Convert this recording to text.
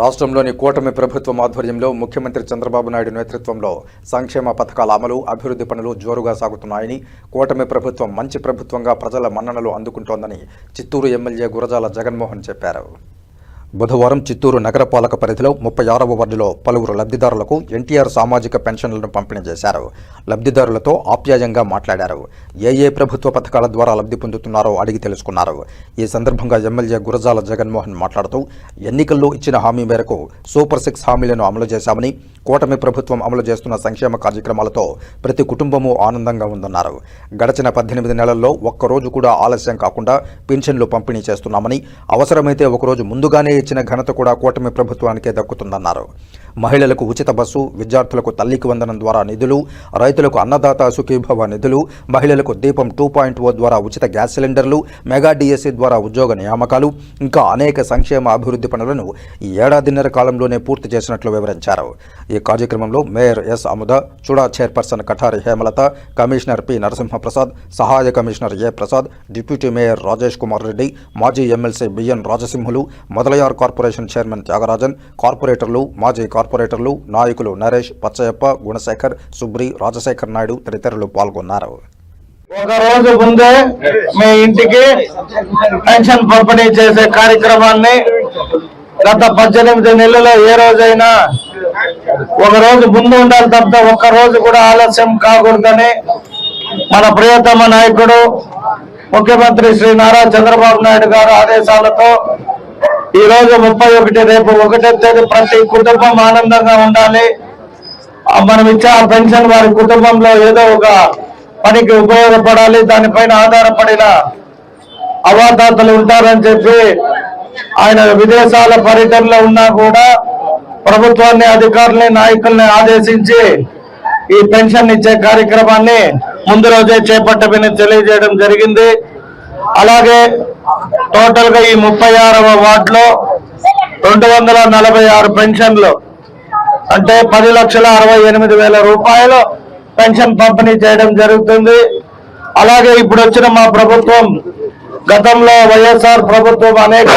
రాష్ట్రంలోని కూటమి ప్రభుత్వం ఆధ్వర్యంలో ముఖ్యమంత్రి చంద్రబాబు నాయుడు నేతృత్వంలో సంక్షేమ పథకాల అమలు అభివృద్ధి పనులు జోరుగా సాగుతున్నాయని కూటమి ప్రభుత్వం మంచి ప్రభుత్వంగా ప్రజల మన్ననలు అందుకుంటోందని చిత్తూరు ఎమ్మెల్యే గురజాల జగన్మోహన్ చెప్పారు. బుధవారం చిత్తూరు నగరపాలక పరిధిలో ముప్పై ఆరవ వార్డులో పలువురు లబ్ధిదారులకు ఎన్టీఆర్ సామాజిక పెన్షన్లను పంపిణీ చేశారు. లబ్ధిదారులతో ఆప్యాయంగా మాట్లాడారు. ఏ ఏ ప్రభుత్వ పథకాల ద్వారా లబ్ధి పొందుతున్నారో అడిగి తెలుసుకున్నారు. ఈ సందర్భంగా ఎమ్మెల్యే గురజాల జగన్మోహన్ మాట్లాడుతూ ఎన్నికల్లో ఇచ్చిన హామీ మేరకు సూపర్ సిక్స్ హామీలను అమలు చేశామని కూటమి ప్రభుత్వం అమలు చేస్తున్న సంక్షేమ కార్యక్రమాలతో ప్రతి కుటుంబము ఆనందంగా ఉందన్నారు. గడచిన పద్దెనిమిది నెలల్లో ఒక్కరోజు కూడా ఆలస్యం కాకుండా పింఛన్లు పంపిణీ చేస్తున్నామని అవసరమైతే ఒకరోజు ముందుగానే ఇచ్చిన ఘనత కూడా కూటమి ప్రభుత్వానికే దక్కుతుందన్నారు. మహిళలకు ఉచిత బస్సు విద్యార్థులకు తల్లికి వందనం ద్వారా నిధులు రైతులకు అన్నదాత సుఖీభవ నిధులు మహిళలకు దీపం టూ పాయింట్ ఓ ద్వారా ఉచిత గ్యాస్ సిలిండర్లు మెగా డిఎస్సీ ద్వారా ఉద్యోగ నియామకాలు ఇంకా అనేక సంక్షేమ అభివృద్ధి పనులను ఈ ఏడాదిన్నర కాలంలోనే పూర్తి చేసినట్లు వివరించారు. ఈ కార్యక్రమంలో mayor S Amuda Chuda chairperson Kathari Hemalatha commissioner P Narasimhaprasad సహాయ commissioner A Prasad deputy mayor Rajesh Kumar Reddy మాజీ MLC B N Rajasimhulu Mudaliar corporation chairman Thyagarajan కార్పొరేటర్లు మాజీ కార్పొరేటర్లు నాయకులు నరేష్ పచ్చయ్యప్ప గుణశేఖర్ సుబ్రి రాజశేఖర్ నాయుడు తదితరులు పాల్గొన్నారు. ఒక రోజు ముందే మీ ఇంటికి పెన్షన్ పంపిణీ చేసే కార్యక్రమాన్ని గత పద్దెనిమిది నెలల్లో ఏ రోజైనా ఒక రోజు ముందు ఉండాలి తప్ప ఒక్క రోజు కూడా ఆలస్యం కాకూడదని మన ప్రియతమ నాయకుడు ముఖ్యమంత్రి శ్రీ నారా చంద్రబాబు నాయుడు గారు ఆదేశాలతో ఈ రోజు ముప్పై ఒకటి రేపు ఒకటో తేదీ ప్రతి కుటుంబం ఆనందంగా ఉండాలి. మనం ఇచ్చే ఆ పెన్షన్ వారి కుటుంబంలో ఏదో ఒక పనికి ఉపయోగపడాలి దానిపైన ఆధారపడిన అవాదాతలు ఉంటారని చెప్పి ఆయన విదేశాల పర్యటనలో ఉన్నా కూడా ప్రభుత్వాన్ని అధికారుల్ని నాయకుల్ని ఆదేశించి ఈ పెన్షన్ ఇచ్చే కార్యక్రమాన్ని ముందు రోజే చేపట్టమని తెలియజేయడం జరిగింది. అలాగే టోటల్గా ఈ ముప్పై ఆరవ వార్డులో రెండు వందల నలభై ఆరు పెన్షన్లు అంటే పది లక్షల అరవై ఎనిమిది వేల రూపాయలు పెన్షన్ పంపిణీ చేయడం జరుగుతుంది. అలాగే ఇప్పుడు వచ్చిన మా ప్రభుత్వం గతంలో వైఎస్ఆర్ ప్రభుత్వం అనేక